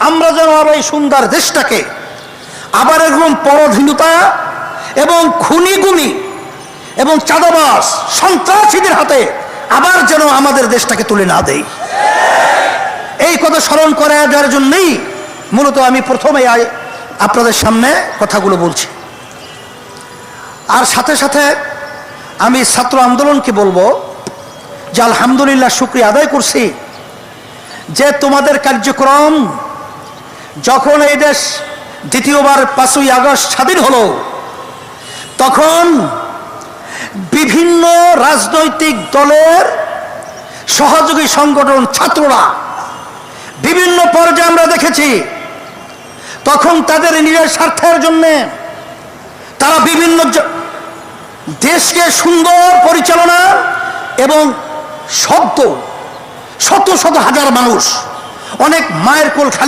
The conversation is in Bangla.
আমরা যেন আবার এই সুন্দর দেশটাকে আবার এরকম পরধীনতা এবং খুনিগুনি এবং চাঁদাবাস সন্ত্রাসীদের হাতে আবার যেন আমাদের দেশটাকে তুলে না দেয় এই কথা স্মরণ করে দেওয়ার জন্যই মূলত আমি প্রথমে আপনাদের সামনে কথাগুলো বলছি। আর সাথে সাথে আমি ছাত্র আন্দোলনকে বলব যে আলহামদুলিল্লাহ শুক্রিয়া আদায় করছি যে তোমাদের কার্যক্রম যখন এই দেশ দ্বিতীয়বার পাঁচই আগস্ট স্বাধীন হলো, তখন বিভিন্ন রাজনৈতিক দলের সহযোগী সংগঠন ছাত্ররা বিভিন্ন পর্যায়ে আমরা দেখেছি, তখন তাদের নিজের স্বার্থের জন্য তারা বিভিন্ন দেশকে সুন্দর পরিচালনা এবং শব্দ, শত শত হাজার মানুষ অনেক মায়ের কোল